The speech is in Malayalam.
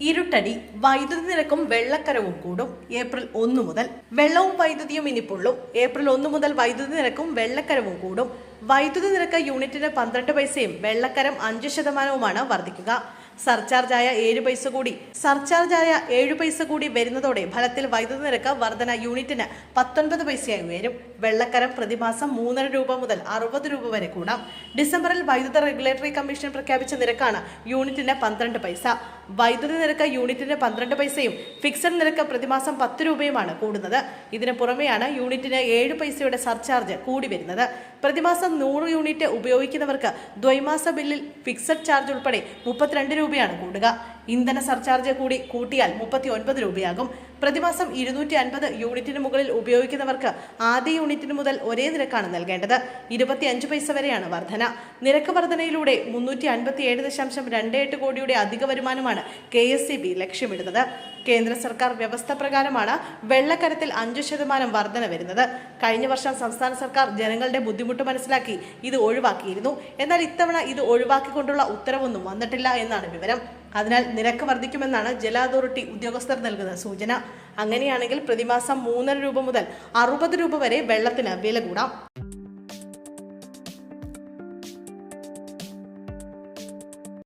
ഇരുട്ടടി വൈദ്യുതി നിരക്കും വെള്ളക്കരവും കൂടും ഏപ്രിൽ ഒന്ന് മുതൽ വെള്ളവും വൈദ്യുതിയും ഇനി പൊള്ളും. ഏപ്രിൽ ഒന്ന് മുതൽ വൈദ്യുതി നിരക്കും വെള്ളക്കരവും കൂടും. വൈദ്യുതി നിരക്ക് യൂണിറ്റിന് പന്ത്രണ്ട് പൈസയും വെള്ളക്കരം അഞ്ച് ശതമാനവുമാണ് വർദ്ധിക്കുക. സർചാർജായ ഏഴ് പൈസ കൂടി. സർചാർജായ ഏഴ് പൈസ കൂടി വരുന്നതോടെ ഫലത്തിൽ വൈദ്യുതി നിരക്ക് വർധന യൂണിറ്റിന് പത്തൊൻപത് പൈസയായി ഉയരും. വെള്ളക്കരം പ്രതിമാസം മൂന്നര രൂപ മുതൽ അറുപത് രൂപ വരെ കൂടാം. ഡിസംബറിൽ വൈദ്യുത റെഗുലേറ്ററി കമ്മീഷൻ പ്രഖ്യാപിച്ച നിരക്കാണ് യൂണിറ്റിന് പന്ത്രണ്ട് പൈസ. വൈദ്യുതി നിരക്ക് യൂണിറ്റിന് പന്ത്രണ്ട് പൈസയും ഫിക്സഡ് നിരക്ക് പ്രതിമാസം പത്ത് രൂപയുമാണ് കൂടുന്നത്. ഇതിന് പുറമെയാണ് യൂണിറ്റിന് ഏഴ് പൈസയുടെ സർചാർജ് കൂടി വരുന്നത്. പ്രതിമാസം നൂറ് യൂണിറ്റ് ഉപയോഗിക്കുന്നവർക്ക് ദ്വൈമാസ ബില്ലിൽ ഫിക്സഡ് ചാർജ് ഉൾപ്പെടെ മുപ്പത്തിരണ്ട് രൂപയാണ് കൂടുക. ഇന്ധന സർചാർജ് കൂടി കൂട്ടിയാൽ മുപ്പത്തി ഒൻപത് രൂപയാകും. പ്രതിമാസം ഇരുന്നൂറ്റി അൻപത് യൂണിറ്റിന് മുകളിൽ ഉപയോഗിക്കുന്നവർക്ക് ആദ്യ യൂണിറ്റിന് മുതൽ ഒരേ നിരക്കാണ് നൽകേണ്ടത്. ഇരുപത്തിയഞ്ച് പൈസ വരെയാണ് വർധന. നിരക്ക് വർധനയിലൂടെ മുന്നൂറ്റി അൻപത്തി ഏഴ് ദശാംശം രണ്ട് എട്ട് കോടിയുടെ അധിക വരുമാനമാണ് കെ എസ് സി ബി ലക്ഷ്യമിടുന്നത്. കേന്ദ്ര സർക്കാർ വ്യവസ്ഥ പ്രകാരമാണ് വെള്ളക്കരത്തിൽ അഞ്ചു ശതമാനം വർധന വരുന്നത്. കഴിഞ്ഞ വർഷം സംസ്ഥാന സർക്കാർ ജനങ്ങളുടെ ബുദ്ധിമുട്ട് മനസ്സിലാക്കി ഇത് ഒഴിവാക്കിയിരുന്നു. എന്നാൽ ഇത്തവണ ഇത് ഒഴിവാക്കിക്കൊണ്ടുള്ള ഉത്തരവൊന്നും വന്നിട്ടില്ല എന്നാണ് വിവരം. അതിനാൽ നിരക്ക് വർദ്ധിക്കുമെന്നാണ് ജല അതോറിറ്റി ഉദ്യോഗസ്ഥർ നൽകുന്ന സൂചന. അങ്ങനെയാണെങ്കിൽ പ്രതിമാസം മൂന്നര രൂപ മുതൽ അറുപത് രൂപ വരെ വെള്ളത്തിന് വില കൂടാം.